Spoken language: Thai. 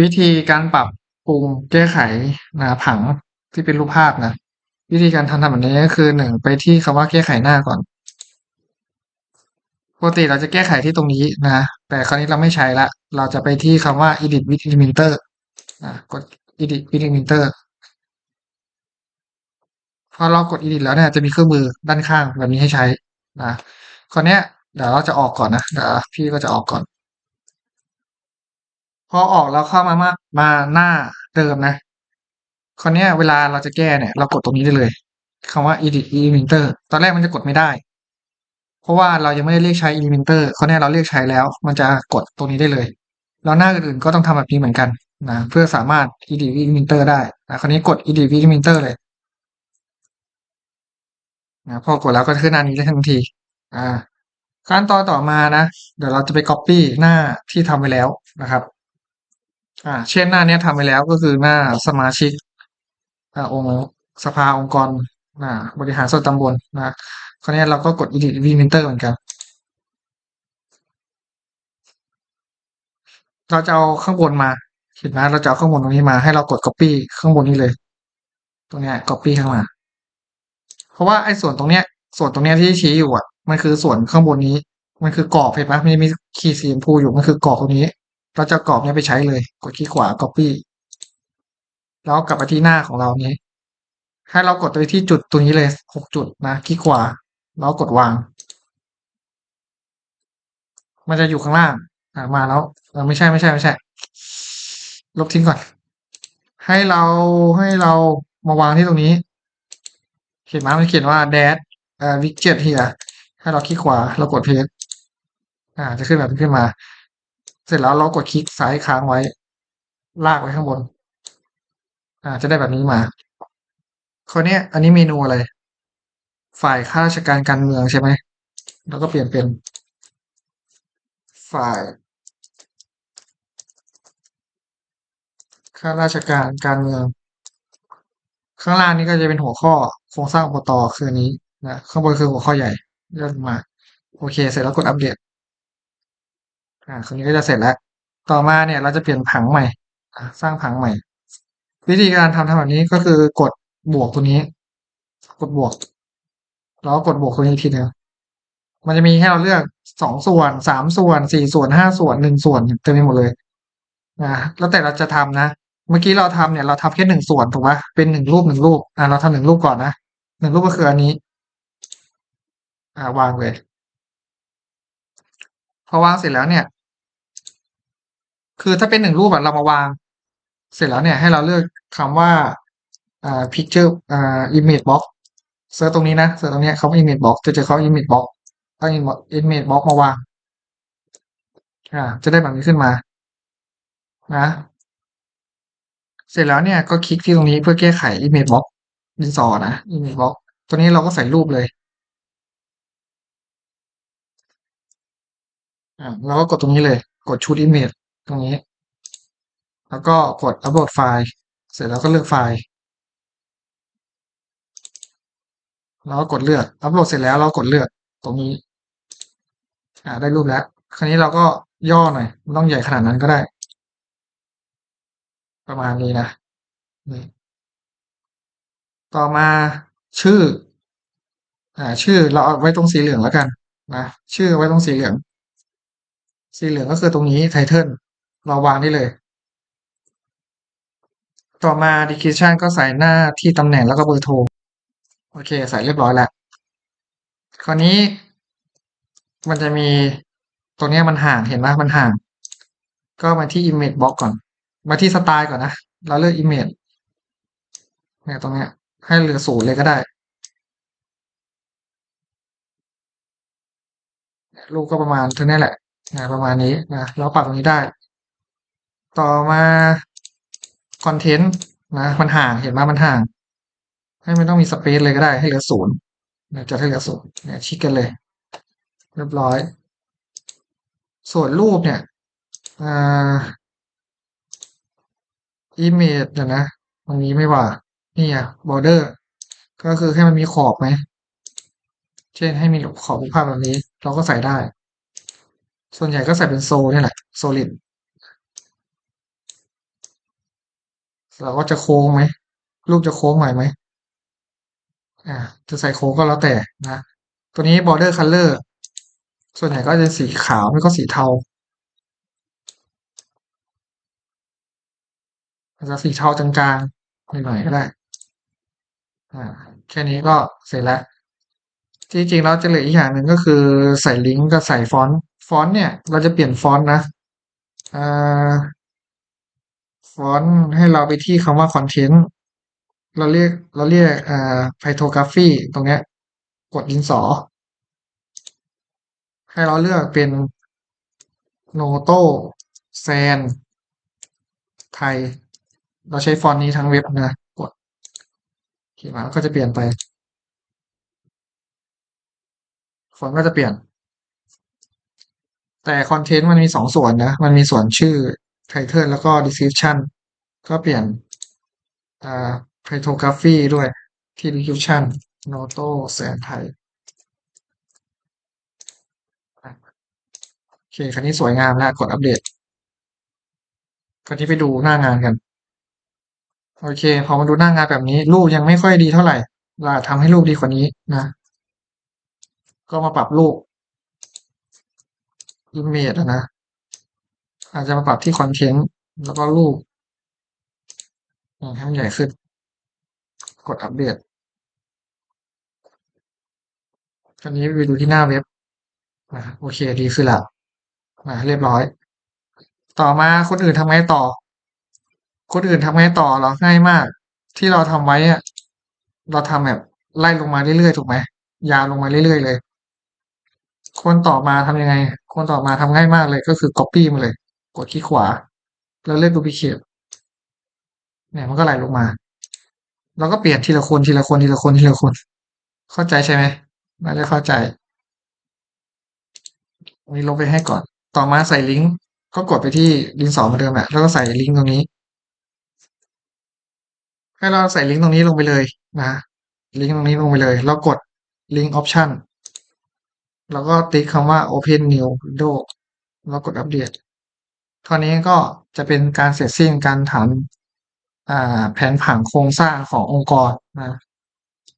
วิธีการปรับปรุงแก้ไขนะผังที่เป็นรูปภาพนะวิธีการทำทำแบบนี้ก็คือหนึ่งไปที่คำว่าแก้ไขหน้าก่อนปกติเราจะแก้ไขที่ตรงนี้นะแต่คราวนี้เราไม่ใช้ละ เราจะไปที่คำว่า edit with Elementor นะกด edit with Elementor พอเรากด edit แล้วเนี่ยจะมีเครื่องมือด้านข้างแบบนี้ให้ใช้นะคราวนี้ยเดี๋ยวเราจะออกก่อนนะเดี๋ยวพี่ก็จะออกก่อน พอออกแล้วเข้ามามากมาหน้าเดิมนะคราวนี้ยเวลาเราจะแก้เนี่ย เรากดตรงนี้ได้เลยคำว่า edit Elementor ตอนแรกมันจะกดไม่ได้ เพราะว่าเรายังไม่ได้เรียกใช้ Elementor คราวนี้เราเรียกใช้แล้ว มันจะกดตรงนี้ได้เลยแล้วหน้าอื่นๆก็ต้องทำแบบนี้เหมือนกันนะเพื่อสามารถ edit Elementor ได้นะคราวนี้กด edit Elementor เลยนะพอกดแล้วก็ขึ้นหน้านี้ได้ทันที อ่าขั้นตอนต่อมานะ เดี๋ยวเราจะไป copy หน้าที่ทำไปแล้วนะครับ อ่า เช่นหน้านี้ทำไปแล้วก็คือหน้าสมาชิกอ่าองค์สภาองค์กรอ่าบริหารส่วนตำบลนะคราวนี้เราก็กด edit Elementor เหมือนกัน เราจะเอาข้างบนมาเห็นไหมเราจะเอาข้างบนตรงนี้มาให้เรากด copy ข้างบนนี้เลย ตรงเนี้ย copy ข้างมาเพราะว่าไอ้ส่วนตรงเนี้ย ส่วนตรงเนี้ยที่ชี้อยู่อะ มันคือส่วนข้างบนนี้ มันคือกรอบเห็นไหมมันมีขีดสีชมพูอยู่มันคือกรอบตรงนี้ เราจะกรอบนี้ไปใช้เลย กดคลิกขวา copy แล้วกลับมาที่หน้าของเรานี้ ให้เรากดไปที่จุดตรงนี้เลยหกจุดนะคลิกขวา แล้วกดวาง มันจะอยู่ข้างล่างอ่ามาแล้วไม่ใช่ไม่ใช่ไม่ใช่ ลบทิ้งก่อน ให้เราให้เรามาวางที่ตรงนี้ เขียนมามันเขียนว่า dash อ่า widget here ให้เราคลิกขวา เรากด paste อ่า จะขึ้นแบบนี้ขึ้นมา เสร็จแล้วเรากดคลิกซ้ายค้างไว้ ลากไว้ข้างบน อ่า จะได้แบบนี้มาคราวนี้อันนี้เมนูอะไร ฝ่ายข้าราชการการเมืองใช่ไหม แล้วก็เปลี่ยนเป็น ฝ่ายข้าราชการการเมือง ข้างล่างนี้ก็จะเป็นหัวข้อโครงสร้างอบตคืออันนี้นะข้างบนคือหัวข้อใหญ่เลื่อนมา โอเค เสร็จแล้วกดอัปเดต อ่าคราวนี้ก็จะเสร็จแล้ว ต่อมาเนี่ยเราจะเปลี่ยนผังใหม่สร้างผังใหม่ วิธีการทำทำแบบนี้ก็คือกดบวกตัวนี้ กดบวก แล้วกดบวกตัวนี้ทีนึงมันจะมีให้เราเลือกสองส่วนสามส่วนสี่ส่วนห้าส่วนหนึ่งส่วนเต็มไปหมดเลยนะแล้วแต่เราจะทำนะ เมื่อกี้เราทำเนี่ยเราทำแค่หนึ่งส่วนถูกไหมเป็นหนึ่งรูปหนึ่งรูปอ่าเราทำหนึ่งรูปก่อนนะหนึ่งรูปก็คืออันนี้ อ่าวางเลย พอวางเสร็จแล้วเนี่ย คือถ้าเป็นหนึ่งรูปอะเรามาวาง เสร็จแล้วเนี่ยให้เราเลือกคำว่าอ่า picture อ่า image box เซิร์ชตรงนี้นะเซิร์ชตรงนี้เขา image box จะเจอเขา image box เอา image box มาวางอ่าจะได้แบบนี้ขึ้นมานะเสร็จแล้วเนี่ยก็คลิกที่ตรงนี้เพื่อแก้ไข image box ดินสอนะ image box ตัวนี้เราก็ใส่รูปเลยอ่าเราก็กดตรงนี้เลย กดชุด image ตรงนี้ แล้วก็กด upload ไฟล์ เสร็จแล้วก็เลือกไฟล์ แล้วก็กดเลือกอัปโหลดเสร็จแล้วเรากดเลือกตรงนี้ อ่า ได้รูปแล้ว คราวนี้เราก็ย่อหน่อยไม่ต้องใหญ่ขนาดนั้นก็ได้ ประมาณนี้นะนี่ต่อมาชื่อ อ่า ชื่อเราเอาไว้ตรงสีเหลืองแล้วกันนะชื่อไว้ตรงสีเหลือง สีเหลืองก็คือตรงนี้ไทเทิล เราวางได้เลย ต่อมา description ก็ใส่หน้าที่ตำแหน่งแล้วก็เบอร์โทร โอเค ใส่เรียบร้อยแล้ว คราวนี้ มันจะมีตรงนี้มันห่างเห็นไหมมันห่าง ก็มาที่ image box ก่อน มาที่สไตล์ก่อนนะ เราเลือก image เนี่ยตรงเนี้ย ให้เหลือศูนย์เลยก็ได้รูปก็ประมาณเท่านี้แหละนะประมาณนี้นะเราปรับตรงนี้ได้ ต่อมาคอนเทนต์นะ มันห่างเห็นไหมมันห่าง ให้ไม่ต้องมีสเปซเลยก็ได้ให้เหลือศูนย์จะให้เหลือศูนย์เนี่ยชิคกันเลย เรียบร้อย ส่วนรูปเนี่ยอ่า image เดี๋ยวนะมันมีไม่ว่า นี่อะ border ก็คือให้มันมีขอบไหม เช่นให้มีขอบรูปภาพแบบนี้ เราก็ใส่ได้ ส่วนใหญ่ก็ใส่เป็นโซนี่แหละ solid เราก็จะโค้งไหมรูปจะโค้งหน่อยไหมอ่าจะใส่โค้งก็แล้วแต่นะ ตัวนี้ border color ส่วนใหญ่ก็จะสีขาวไม่ก็สีเทาอาจจะสีเทาจางๆหน่อยๆก็ได้อ่าแค่นี้ก็เสร็จแล้วจริงๆแล้วจะเหลืออีกอย่างหนึ่งก็คือใส่ลิงก์กับใส่ฟอนต์ฟอนต์เนี่ย เราจะเปลี่ยนฟอนต์นะอ่า ฟอนต์ให้เราไปที่คำว่าคอนเทนต์เราเรียกเราเรียกอ่าไพโทกราฟีตรงเนี้ย กดดินสอ ให้เราเลือกเป็นโนโตแซนไทย เราใช้ฟอนต์นี้ทั้งเว็บนะ กดโอเคมาก็จะเปลี่ยนไป ฟอนต์ก็จะเปลี่ยน แต่คอนเทนต์มันมีสองส่วนนะ มันมีส่วนชื่อ title แล้วก็ description ก็เปลี่ยนอ่า photography ด้วยที่ description โนโตแสนไทยโอเค คันนี้สวยงามแล้วกดอัปเดตคราวนี้ไปดูหน้างานกัน โอเค พอมาดูหน้างานแบบนี้ รูปยังไม่ค่อยดีเท่าไหร่ เราทำให้รูปดีกว่านี้นะ ก็มาปรับรูป image นะ อาจจะมาปรับที่คอนเทนต์แล้วก็รูปให้มันใหญ่ขึ้น กดอัปเดตคราวนี้ไปดูที่หน้าเว็บนะโอเคดีขึ้นล้วนะเรียบร้อย ต่อมาคนอื่นทำไงต่อ คนอื่นทำไงต่อเรอง่ายมาก ที่เราทำไว้อะเราทำแบบไล่ลงมาเรื่อยๆถูกไหมยาวลงมาเรื่อยๆเลย คนต่อมาทำยังไง คนต่อมาทำง่ายมากเลยก็คือ copy มาเลย กดคลิกขวา แล้วเลือก duplicate เนี่ยมันก็ไหลลงมา เราก็เปลี่ยนทีละคนทีละคนทีละคนทีละคน เข้าใจใช่ไหมน่าจะเข้าใจอันนี้ลงไปให้ก่อน ต่อมาใส่ลิงก์ก็กดไปที่ดินสอเหมือนเดิมแหละแล้วก็ใส่ลิงก์ตรงนี้ ให้เราใส่ลิงก์ตรงนี้ลงไปเลยนะลิงก์ตรงนี้ลงไปเลยแล้วกดลิงก์ออปชันแล้วก็ติ๊กคำว่า open new window แล้วกดอัปเดต ตอนนี้ก็จะเป็นการเสร็จสิ้นการทำแผนผังโครงสร้างขององค์กรนะ